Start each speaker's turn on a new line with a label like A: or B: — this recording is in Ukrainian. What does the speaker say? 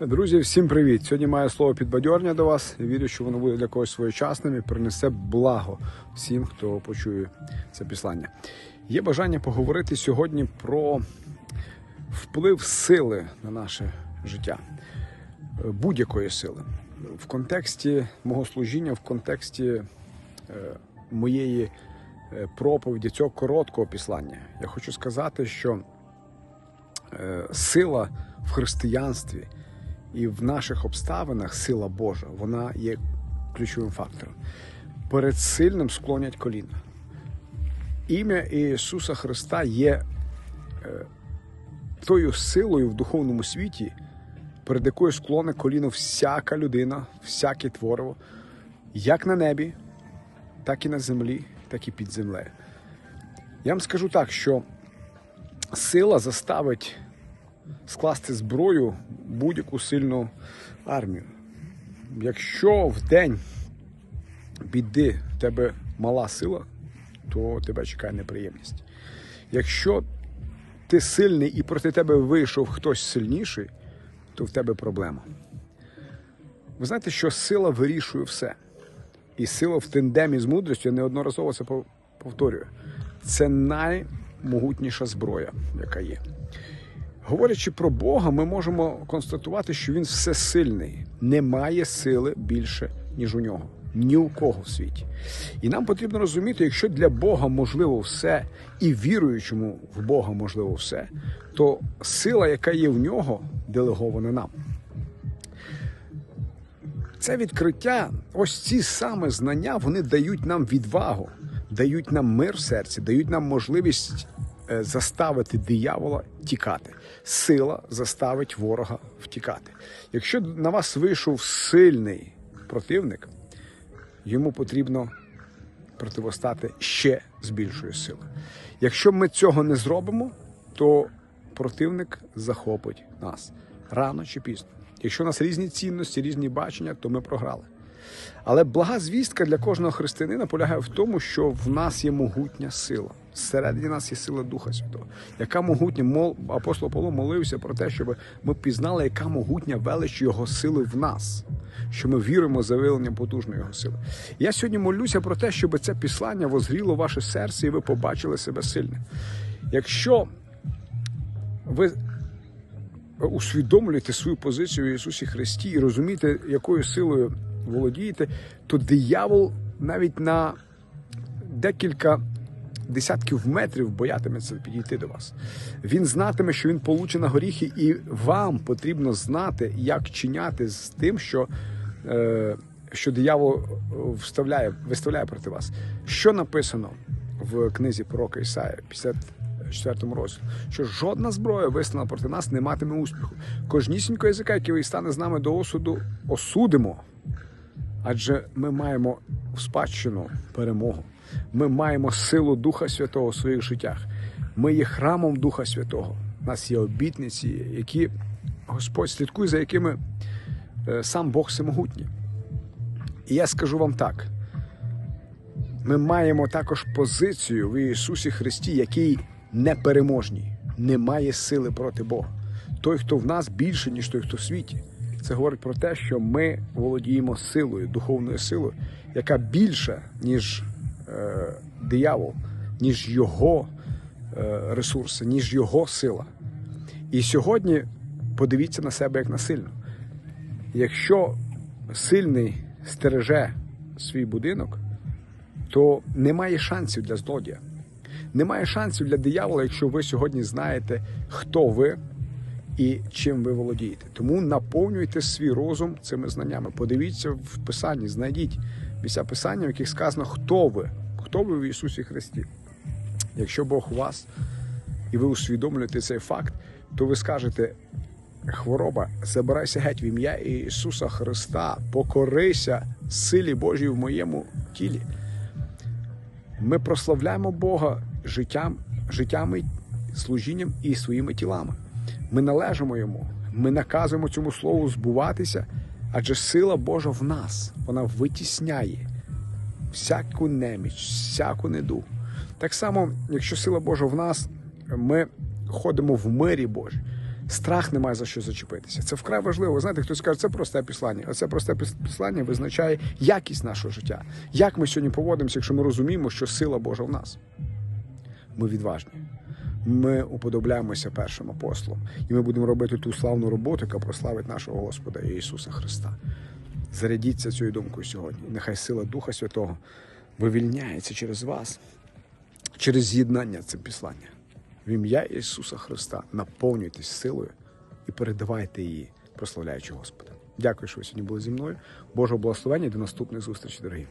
A: Друзі, всім привіт! Сьогодні маю слово підбадьорення до вас. Вірю, що воно буде для когось своєчасним і принесе благо всім, хто почує це післання. Є бажання поговорити сьогодні про вплив сили на наше життя, будь-якої сили. В контексті мого служіння, в контексті е, моєї е, проповіді, цього короткого післання, я хочу сказати, що е, сила в християнстві і в наших обставинах сила Божа, вона є ключовим фактором. Перед сильним склонять коліна. Ім'я Ісуса Христа є е, тою силою в духовному світі, перед якою склоне коліно всяка людина, всяке твориво, як на небі, так і на землі, так і під землею. Я вам скажу так, що сила заставить скласти зброю будь-яку сильну армію. Якщо в день біди в тебе мала сила, то тебе чекає неприємність. Якщо ти сильний і проти тебе вийшов хтось сильніший, то в тебе проблема. Ви знаєте, що сила вирішує все. І сила в тендемі з мудрістю, я неодноразово це повторюю. Це наймогутніша зброя, яка є. Говорячи про Бога, ми можемо констатувати, що він всесильний, немає сили більше, ніж у нього. Ні у кого в світі. І нам потрібно розуміти, якщо для Бога можливо все, і віруючому в Бога можливо все, то сила, яка є в нього, делегована нам. Це відкриття, ось ці саме знання, вони дають нам відвагу, дають нам мир в серці, дають нам можливість заставити диявола тікати. Сила заставить ворога втікати. Якщо на вас вийшов сильний противник, йому потрібно противостати ще з більшою силою. Якщо ми цього не зробимо, то противник захопить нас рано чи пізно. Якщо у нас різні цінності, різні бачення, то ми програли. Але блага звістка для кожного християнина полягає в тому, що в нас є могутня сила. Всередині нас є сила Духа Святого, яка могутня мол апостол Павло молився про те, щоб ми пізнали, яка могутня велич його сили в нас, що ми віримо за виявленням потужної його сили. Я сьогодні молюся про те, щоб це післання возгріло ваше серце, і ви побачили себе сильним. Якщо ви усвідомлюєте свою позицію в Ісусі Христі і розумієте, якою силою володієте, то диявол навіть на декілька десятків метрів боятиметься підійти до вас. Він знатиме, що він получить на горіхи, і вам потрібно знати, як чиняти з тим, що е, що диявол вставляє, виставляє проти вас. Що написано в книзі пророка Ісая, 54 розділі, що жодна зброя виставлена проти нас не матиме успіху. Кожнісінько язика, який стане з нами до осуду, осудимо. Адже ми маємо в спадщину перемогу. Ми маємо силу Духа Святого у своїх життях. Ми є храмом Духа Святого. У нас є обітниці, які Господь слідкує, за якими е, сам Бог всемогутній. І я скажу вам так: ми маємо також позицію в Ісусі Христі, який непереможній, немає сили проти Бога. Той, хто в нас більше, ніж той, хто в світі. Це говорить про те, що ми володіємо силою, духовною силою, яка більша, ніж е, диявол, ніж його е, ресурси, ніж його сила. І сьогодні подивіться на себе як на сильну. Якщо сильний стереже свій будинок, то немає шансів для злодія. Немає шансів для диявола, якщо ви сьогодні знаєте, хто ви і чим ви володієте. Тому наповнюйте свій розум цими знаннями. Подивіться в Писанні, знайдіть місця Писання, в яких сказано, хто ви, хто ви в Ісусі Христі. Якщо Бог у вас і ви усвідомлюєте цей факт, то ви скажете. Хвороба, забирайся геть в ім'я Ісуса Христа, покорися силі Божій в моєму тілі. Ми прославляємо Бога життям, життями, служінням і своїми тілами. Ми належимо йому, ми наказуємо цьому слову збуватися, адже сила Божа в нас, вона витісняє всяку неміч, всяку неду. Так само, якщо сила Божа в нас, ми ходимо в мирі Божій. Страх немає за що зачепитися. Це вкрай важливо. Знаєте, хтось каже, це просте післання. А це просте післання визначає якість нашого життя. Як ми сьогодні поводимося, якщо ми розуміємо, що сила Божа в нас. Ми відважні. Ми уподобляємося першим апостолам, і ми будемо робити ту славну роботу, яка прославить нашого Господа Ісуса Христа. Зарядіться цією думкою сьогодні. Нехай сила Духа Святого вивільняється через вас, через з'єднання цим післанням. В ім'я Ісуса Христа наповнюйтесь силою і передавайте її, прославляючи Господа. Дякую, що ви сьогодні були зі мною. Божого благословення до наступних зустрічей, дорогі.